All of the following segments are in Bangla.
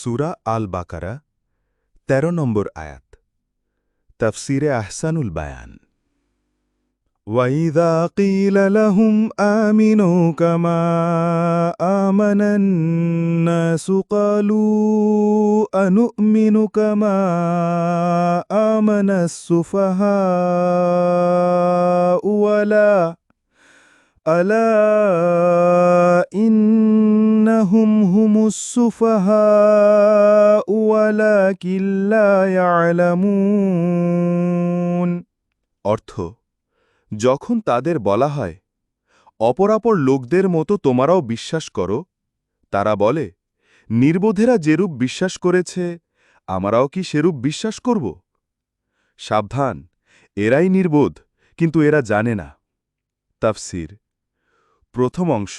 সুরা আল বাকারা ১৩ নম্বর আয়াত তফসিরে আহসানুল বায়ান وَإِذَا قِيلَ لَهُمْ آمِنُوا كَمَا آمَنَ النَّاسُ قَالُوا أَنُؤْمِنُ كَمَا آمَنَ السُّفَهَاءُ وَلَا أَلَا إِنَّهُمْ هُمُ السُّفَهَاءُ وَلَكِنْ لَا يَعْلَمُونَ অর্থ যখন তাদের বলা হয় অপরাপর লোকদের মতো তোমরাও বিশ্বাস করো তারা বলে নির্বোধেরা যেরূপ বিশ্বাস করেছে আমরাও কি সেরূপ বিশ্বাস করব সাবধান এরাই নির্বোধ কিন্তু এরা জানে না তাফসির প্রথম অংশ।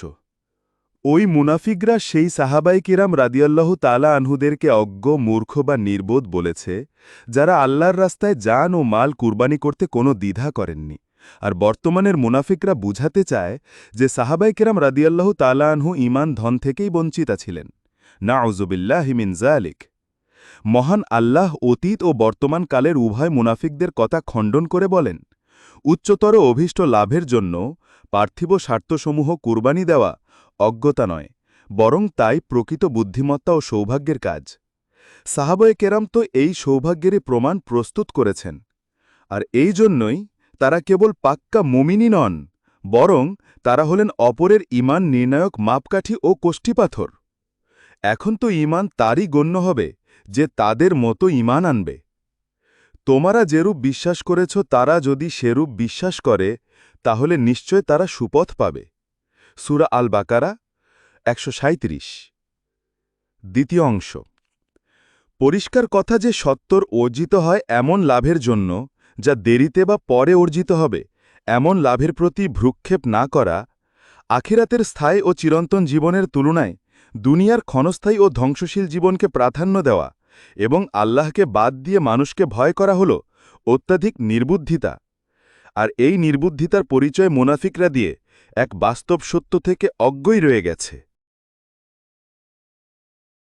ওই মুনাফিকরা সেই সাহাবাই কিরাম রাদিয়াল্লাহু তালা আনহুদেরকে অজ্ঞ, মূর্খ বা নির্বোধ বলেছে, যারা আল্লাহর রাস্তায় যান ও মাল কুরবানি করতে কোনো দ্বিধা করেননি। আর বর্তমানের মুনাফিকরা বুঝাতে চায় যে সাহাবাই কেরাম রাদিয়াল্লাহু তালা আনহু ইমান ধন থেকেই বঞ্চিতা ছিলেন। না আউজুবিল্লাহিমিন জালিক মহান আল্লাহ অতীত ও বর্তমান কালের উভয় মুনাফিকদের কথা খণ্ডন করে বলেন উচ্চতর অভীষ্ট লাভের জন্য পার্থিব স্বার্থসমূহ কুরবানি দেওয়া অজ্ঞতা নয়, বরং তাই প্রকৃত বুদ্ধিমত্তা ও সৌভাগ্যের কাজ। সাহাবয়ে কেরাম তো এই সৌভাগ্যেরই প্রমাণ প্রস্তুত করেছেন, আর এই জন্যই তারা কেবল পাক্কা মুমিনই নন, বরং তারা হলেন অপরের ইমান নির্ণায়ক মাপকাঠি ও কোষ্ঠীপাথর। এখন তো ইমান তারই গণ্য হবে, যে তাদের মতো ইমান আনবে। তোমরা যেরূপ বিশ্বাস করেছ, তারা যদি সেরূপ বিশ্বাস করে, তাহলে নিশ্চয় তারা সুপথ পাবে। সুরা আল বাকারা একশো দ্বিতীয় অংশ। পরিষ্কার কথা যে সত্তর অর্জিত হয় এমন লাভের জন্য, যা দেরিতে বা পরে অর্জিত হবে, এমন লাভের প্রতি ভ্রুক্ষেপ না করা, আখিরাতের স্থায়ী ও চিরন্তন জীবনের তুলনায় দুনিয়ার ক্ষণস্থায়ী ও ধ্বংসশীল জীবনকে প্রাধান্য দেওয়া এবং আল্লাহকে বাদ দিয়ে মানুষকে ভয় করা হল অত্যাধিক নির্বুদ্ধিতা। আর এই নির্বুদ্ধিতার পরিচয় মোনাফিকরা দিয়ে এক বাস্তব সত্য থেকে অজ্ঞই রয়ে গেছে।